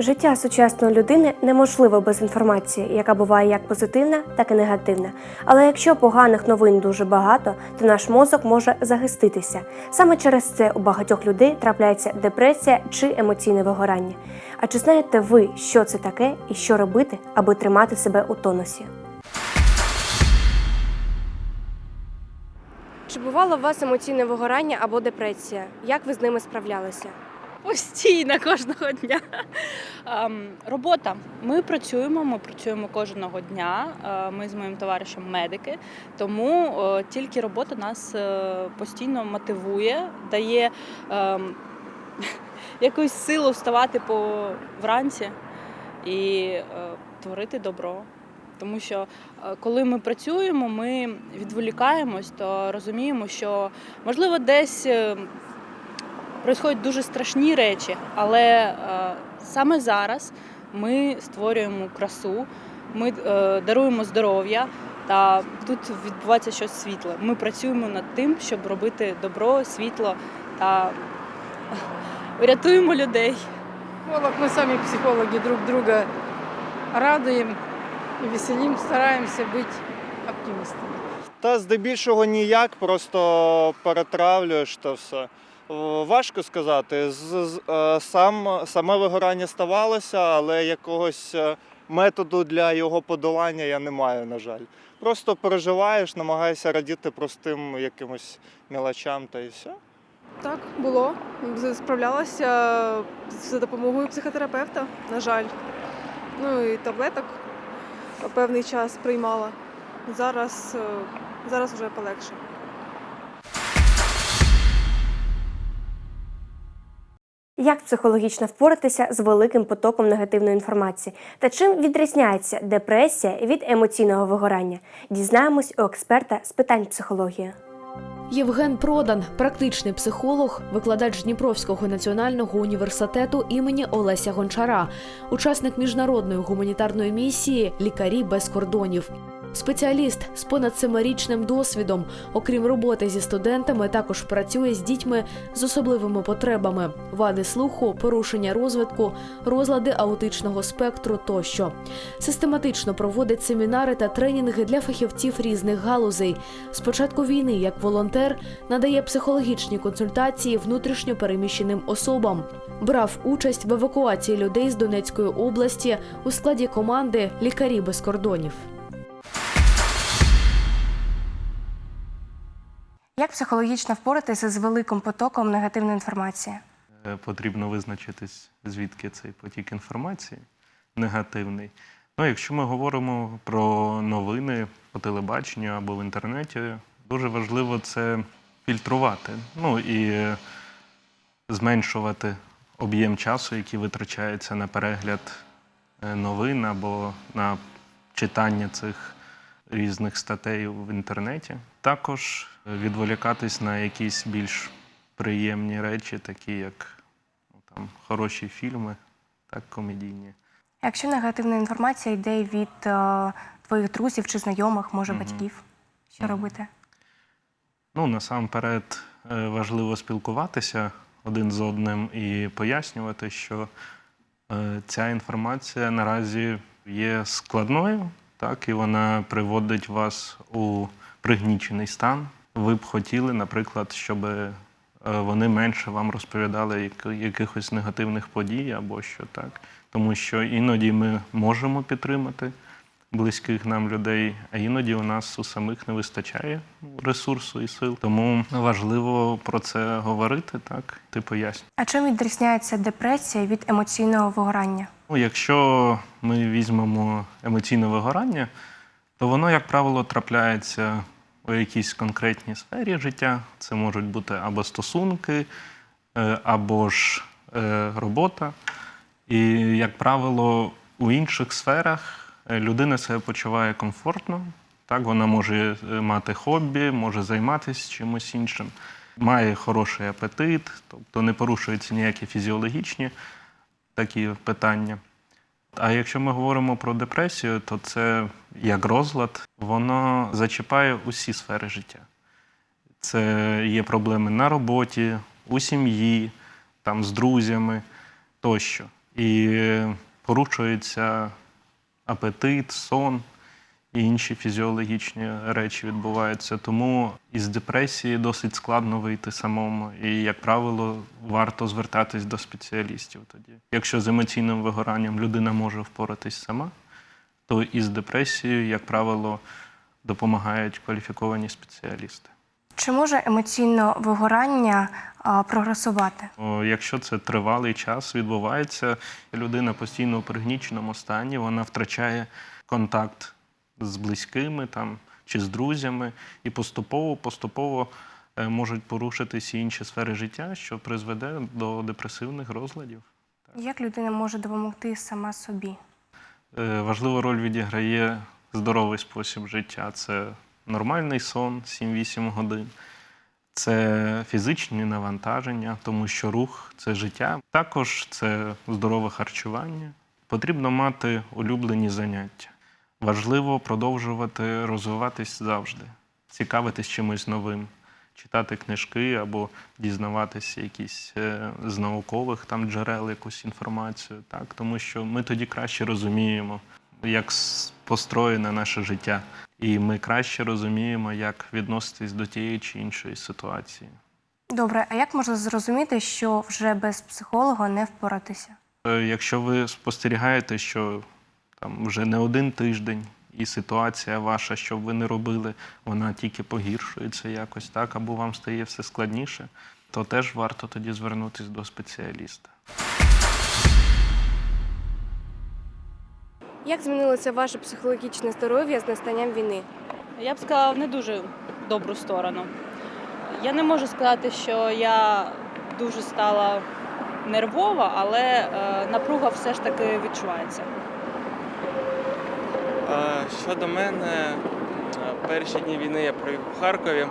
Життя сучасної людини неможливо без інформації, яка буває як позитивна, так і негативна. Але якщо поганих новин дуже багато, то наш мозок може захиститися. Саме через це у багатьох людей трапляється депресія чи емоційне вигорання. А чи знаєте ви, що це таке і що робити, аби тримати себе у тонусі? Чи бувало у вас емоційне вигорання або депресія? Як ви з ними справлялися? Постійно кожного дня. Ем, робота. Ми працюємо, ми працюємо кожного дня. Е, Ми з моїм товаришем медики, тому е, тільки робота нас е, постійно мотивує, дає ем, якусь силу вставати по вранці і творити добро. Тому що коли ми працюємо, ми відволікаємось, то розуміємо, що можливо десь. Происходять дуже страшні речі, але е, саме зараз ми створюємо красу, ми е, даруємо здоров'я, та тут відбувається щось світле. Ми працюємо над тим, щоб робити добро, світло та рятуємо людей. Психолог, мы сами психологи друг друга радуем и веселим, стараемся быть оптимистами. Та здебільшого ніяк, просто перетравлюєш то все. Е, Важко сказати. Е, Сам, саме вигорання ставалося, але якогось е, методу для його подолання я не маю, на жаль. Просто переживаєш, намагаєшся радіти простим якимось мілочам та і все. Так, було. Справлялася за допомогою психотерапевта, на жаль. Ну і таблеток певний час приймала. Зараз, е, зараз вже полегше. Як психологічно впоратися з великим потоком негативної інформації? Та чим відрізняється депресія від емоційного вигорання? Дізнаємось у експерта з питань психології. Євген Продан, практичний психолог, викладач Дніпровського національного університету імені Олеся Гончара, учасник міжнародної гуманітарної місії Лікарі без кордонів. Спеціаліст з понад семирічним досвідом, окрім роботи зі студентами, також працює з дітьми з особливими потребами, вади слуху, порушення розвитку, розлади аутичного спектру тощо. Систематично проводить семінари та тренінги для фахівців різних галузей. З початку війни, як волонтер, надає психологічні консультації внутрішньо переміщеним особам. Брав участь в евакуації людей з Донецької області у складі команди Лікарі без кордонів. Як психологічно впоратися з великим потоком негативної інформації? Е, потрібно визначитись, звідки цей потік інформації негативний. Ну, якщо ми говоримо про новини по телебаченню або в інтернеті, дуже важливо це фільтрувати. Ну і е, зменшувати об'єм часу, який витрачається на перегляд е, новин або на читання цих різних статей в інтернеті. Також е, відволікатись на якісь більш приємні речі, такі як ну, там, хороші фільми, так, комедійні. Якщо негативна інформація йде від е, твоїх друзів чи знайомих, може Мгм. батьків, що Мгм. робити? Ну, насамперед е, важливо спілкуватися один з одним і пояснювати, що е, ця інформація наразі є складною, так, і вона приводить вас у пригнічений стан. Ви б хотіли, наприклад, щоб е, вони менше вам розповідали якихось негативних подій або що так. Тому що іноді ми можемо підтримати близьких нам людей, а іноді у нас у самих не вистачає ресурсу і сил. Тому важливо про це говорити, так, ти пояснюєш. А чим відрізняється депресія від емоційного вигорання? Ну, якщо ми візьмемо емоційне вигорання, то воно, як правило, трапляється у якійсь конкретній сфері життя. Це можуть бути або стосунки, е, або ж е, робота. І, як правило, у інших сферах е, людина себе почуває комфортно. Так, вона може мати хобі, може займатися чимось іншим, має хороший апетит, тобто не порушуються ніякі фізіологічні такі питання. А якщо ми говоримо про депресію, то це як розлад, воно зачіпає усі сфери життя. Це є проблеми на роботі, у сім'ї, там, з друзями тощо. і порушується апетит, сон і інші фізіологічні речі відбуваються. Тому із депресії досить складно вийти самому. І, як правило, варто звертатись до спеціалістів тоді. Якщо з емоційним вигоранням людина може впоратись сама, то із депресією, як правило, допомагають кваліфіковані спеціалісти. Чи може емоційне вигорання а, прогресувати? Якщо це тривалий час відбувається, людина постійно у пригніченому стані, вона втрачає контакт з близькими там, чи з друзями, і поступово, поступово е, можуть порушитися інші сфери життя, що призведе до депресивних розладів. Як людина може допомогти сама собі? Е, Важливу роль відіграє здоровий спосіб життя. Це нормальний сон 7-8 годин, це фізичні навантаження, тому що рух це життя. Також це здорове харчування. Потрібно мати улюблені заняття. Важливо продовжувати розвиватись завжди, цікавитись чимось новим, читати книжки або дізнаватися якісь е, з наукових там джерел якусь інформацію, так тому що ми тоді краще розуміємо, як построєне наше життя, і ми краще розуміємо, як відноситись до тієї чи іншої ситуації. Добре, а як можна зрозуміти, що вже без психолога не впоратися? Е, Якщо ви спостерігаєте, що там вже не один тиждень, і ситуація ваша, що б ви не робили, вона тільки погіршується якось, так, або вам стає все складніше, то теж варто тоді звернутися до спеціаліста. Як змінилося ваше психологічне здоров'я з настанням війни? Я б сказала в не дуже добру сторону. Я не можу сказати, що я дуже стала нервова, але е, напруга все ж таки відчувається. Щодо мене, перші дні війни я провів у Харкові,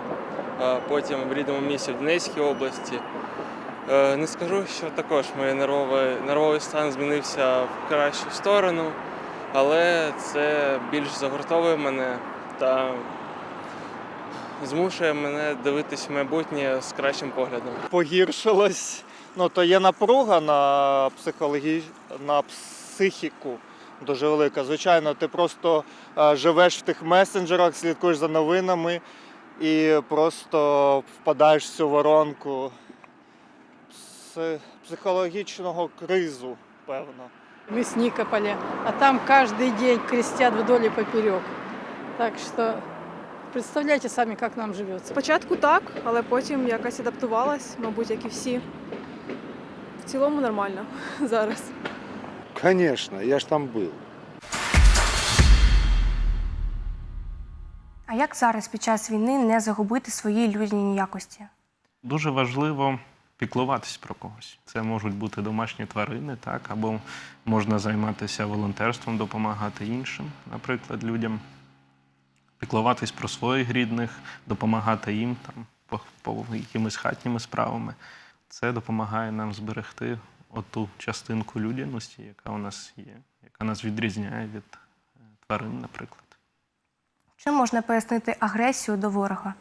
потім в рідному місті в Донецькій області. Е, Не скажу, що також мій нервовий, нервовий стан змінився в кращу сторону, але це більш загортовує мене та змушує мене дивитись в майбутнє з кращим поглядом. Погіршилось. Ну, то є напруга на психологі... на психіку дуже велика. Звичайно, ти просто е, живеш в тих месенджерах, слідкуєш за новинами і просто впадаєш в цю воронку пси- психологічного кризу, певно. Мы с Никополя, а там каждый день крестят вдоль и поперек. Так что представляете сами, как нам живется. Спочатку так, але потім якось адаптувалась, мабуть, як і всі. В цілому нормально зараз. Конечно, я ж там был. А як зараз під час війни не загубити свої людяні якості? Дуже важливо піклуватись про когось. Це можуть бути домашні тварини, так, або можна займатися волонтерством, допомагати іншим, наприклад, людям, піклуватись про своїх рідних, допомагати їм там, по, по якимись хатніми справами. Це допомагає нам зберегти оту частинку людяності, яка у нас є, яка нас відрізняє від е, тварин, наприклад. Чим можна пояснити агресію до ворога,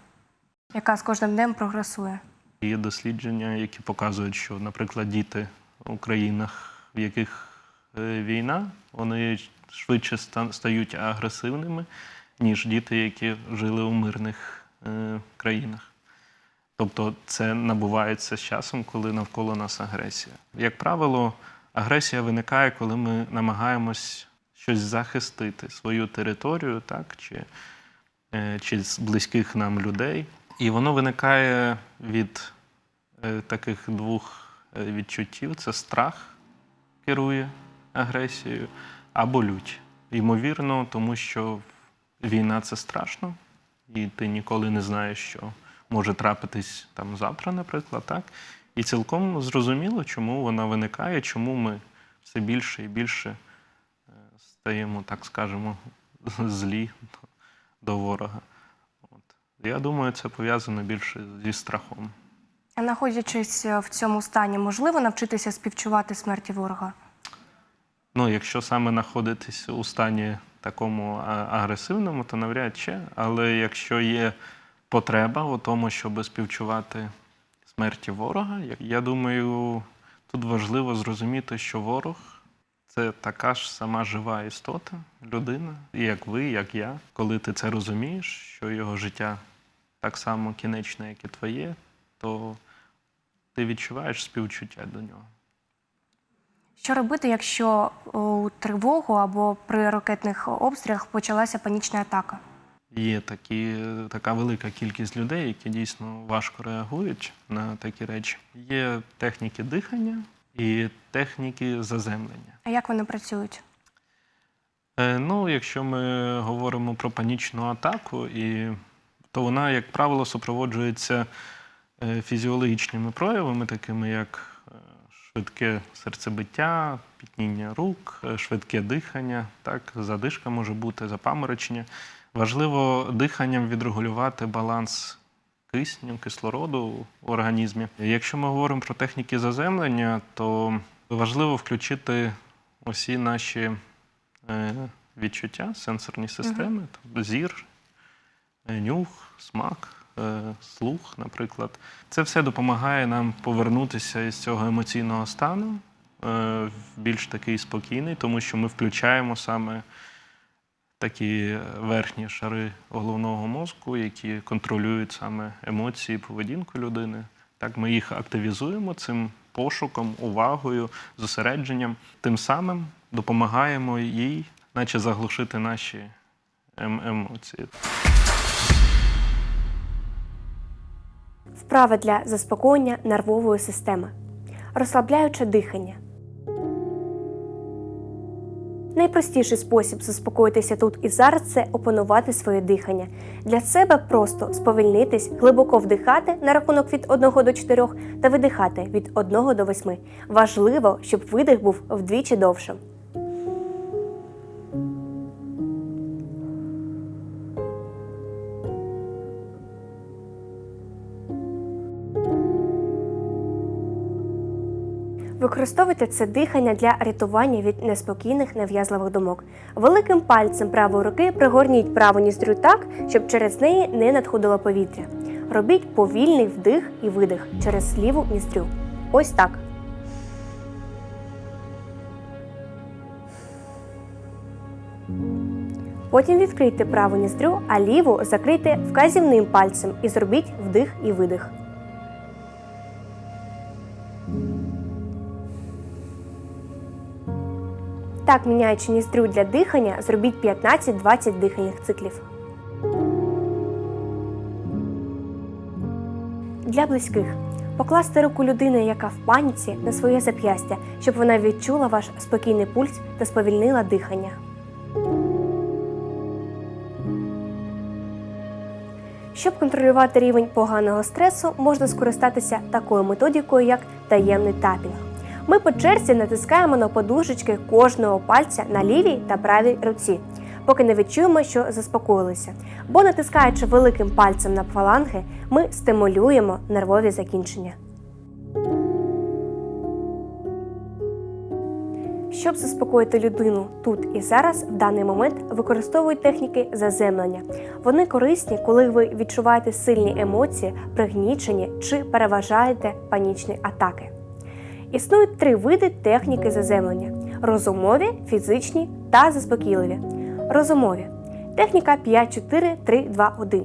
яка з кожним днем прогресує? Є дослідження, які показують, що, наприклад, діти у країнах, в яких е, війна, вони швидше ста- стають агресивними, ніж діти, які жили у мирних е, країнах. Тобто це набувається з часом, коли навколо нас агресія. Як правило, агресія виникає, коли ми намагаємось щось захистити, свою територію, так, чи, е, чи з близьких нам людей. І воно виникає від е, таких двох е, відчуттів: це страх керує агресією, або лють. Ймовірно, тому що війна це страшно, і ти ніколи не знаєш, що може трапитись там завтра, наприклад, так? І цілком зрозуміло, чому вона виникає, чому ми все більше і більше е, стаємо, так скажемо, злі до- ворога. От. Я думаю, це пов'язано більше зі страхом. А знаходячись е, в цьому стані, можливо навчитися співчувати смерті ворога? Ну, якщо саме знаходитись у стані такому агресивному, то навряд чи. Але якщо є потреба у тому, щоб співчувати смерті ворога, я- думаю, тут важливо зрозуміти, що ворог це така ж сама жива істота, людина, як ви, як я. Коли ти це розумієш, що його життя так само кінечне, як і твоє, то ти відчуваєш співчуття до нього. Що робити, якщо у тривогу або при ракетних обстрілах почалася панічна атака? Є такі, така велика кількість людей, які дійсно важко реагують на такі речі. Є техніки дихання і техніки заземлення. А як вони працюють? Е, Ну, якщо ми говоримо про панічну атаку, і, то вона, як правило, супроводжується е, фізіологічними проявами, такими як е, швидке серцебиття, пітніння рук, е, швидке дихання, так, задишка може бути, запаморочення. Важливо диханням відрегулювати баланс кисню, кислороду в організмі. Якщо ми говоримо про техніки заземлення, то важливо включити усі наші е, відчуття, сенсорні системи, тобто зір, е, нюх, смак, е, слух, наприклад. Це все допомагає нам повернутися із цього емоційного стану в більш такий спокійний, тому що ми включаємо саме такі верхні шари головного мозку, які контролюють саме емоції, поведінку людини. Так, ми їх активізуємо цим пошуком, увагою, зосередженням. Тим самим допомагаємо їй, наче заглушити наші ем- емоції. Вправи для заспокоєння нервової системи. Розслабляюче дихання. Найпростіший спосіб заспокоїтися тут і зараз це опанувати своє дихання. Для себе просто сповільнитись, глибоко вдихати на рахунок від 1 до 4 та видихати від 1 до 8. Важливо, щоб видих був вдвічі довшим. Використовуйте це дихання для рятування від неспокійних нав'язливих думок. Великим пальцем правої руки пригорніть праву ніздрю так, щоб через неї не надходило повітря. Робіть повільний вдих і видих через ліву ніздрю. Ось так. Потім відкрийте праву ніздрю, а ліву закрийте вказівним пальцем і зробіть вдих і видих. Так, міняючи ніздрю для дихання, зробіть 15-20 дихальних циклів. Для близьких покласти руку людини, яка в паніці, на своє зап'ястя, щоб вона відчула ваш спокійний пульс та сповільнила дихання. Щоб контролювати рівень поганого стресу, можна скористатися такою методикою, як таємний тапінг. Ми по черзі натискаємо на подушечки кожного пальця на лівій та правій руці, поки не відчуємо, що заспокоїлися. Бо натискаючи великим пальцем на фаланги, ми стимулюємо нервові закінчення. Щоб заспокоїти людину тут і зараз, в даний момент використовують техніки заземлення. Вони корисні, коли ви відчуваєте сильні емоції, пригнічені чи переважаєте панічні атаки. Існують три види техніки заземлення: розумові, фізичні та заспокійливі. Розумові. Техніка 5-4-3-2-1.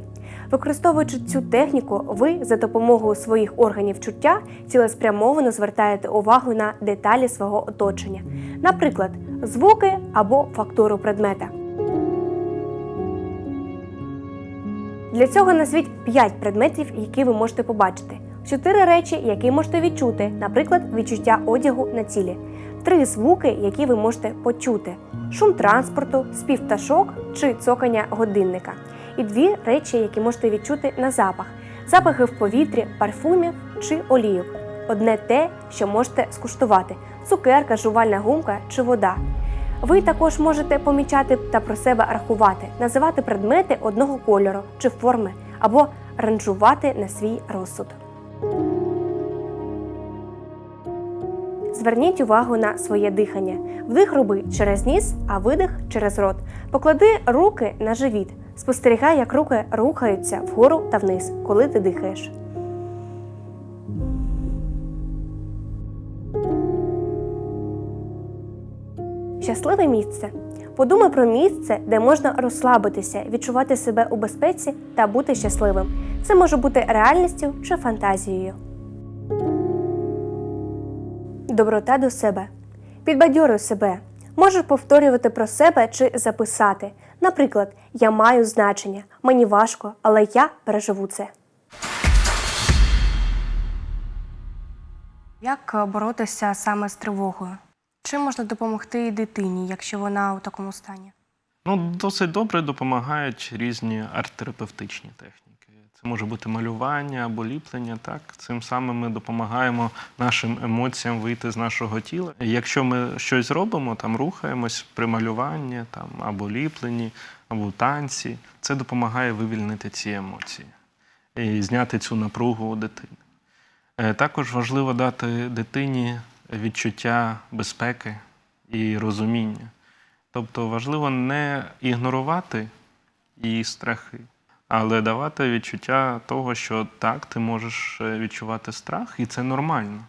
Використовуючи цю техніку, ви за допомогою своїх органів чуття цілеспрямовано звертаєте увагу на деталі свого оточення, наприклад, звуки або фактуру предмета. Для цього назвіть 5 предметів, які ви можете побачити. Чотири речі, які можете відчути, наприклад, відчуття одягу на тілі, три звуки, які ви можете почути: шум транспорту, спів пташок чи цокання годинника. І дві речі, які можете відчути на запах: запахи в повітрі, парфумів чи олійок. Одне те, що можете скуштувати: цукерка, жувальна гумка чи вода. Ви також можете помічати та про себе рахувати, називати предмети одного кольору чи форми або ранжувати на свій розсуд. Зверніть увагу на своє дихання. Вдих роби через ніс, а видих через рот. Поклади руки на живіт. Спостерігай, як руки рухаються вгору та вниз, коли ти дихаєш. Щасливе місце. Подумай про місце, де можна розслабитися, відчувати себе у безпеці та бути щасливим. Це може бути реальністю чи фантазією. Доброта до себе. Підбадьорюй себе. Можеш повторювати про себе чи записати. Наприклад, я маю значення, мені важко, але я переживу це. Як боротися саме з тривогою? Чим можна допомогти дитині, якщо вона у такому стані? Ну, досить добре допомагають різні арт-терапевтичні техніки. Це може бути малювання або ліплення. Так, цим самим ми допомагаємо нашим емоціям вийти з нашого тіла. Якщо ми щось робимо, там рухаємось при малюванні, там або ліпленні, або танці, це допомагає вивільнити ці емоції і зняти цю напругу у дитини. Е, Також важливо дати дитині відчуття безпеки і розуміння. Тобто важливо не ігнорувати її страхи, але давати відчуття того, що так, ти можеш е, відчувати страх, і це нормально.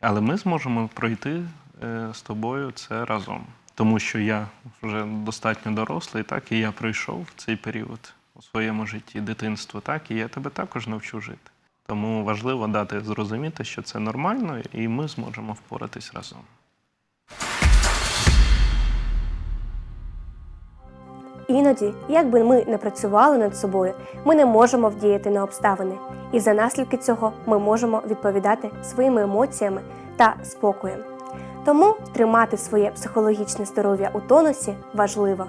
Але ми зможемо пройти е, з тобою це разом. Тому що я вже достатньо дорослий, так, і я пройшов цей період у своєму житті, дитинство, так, і я тебе також навчу жити. Тому важливо дати зрозуміти, що це нормально, і ми зможемо впоратись разом. Іноді, як би ми не працювали над собою, ми не можемо вдіяти на обставини, і за наслідки цього ми можемо відповідати своїми емоціями та спокоєм. Тому тримати своє психологічне здоров'я у тонусі важливо.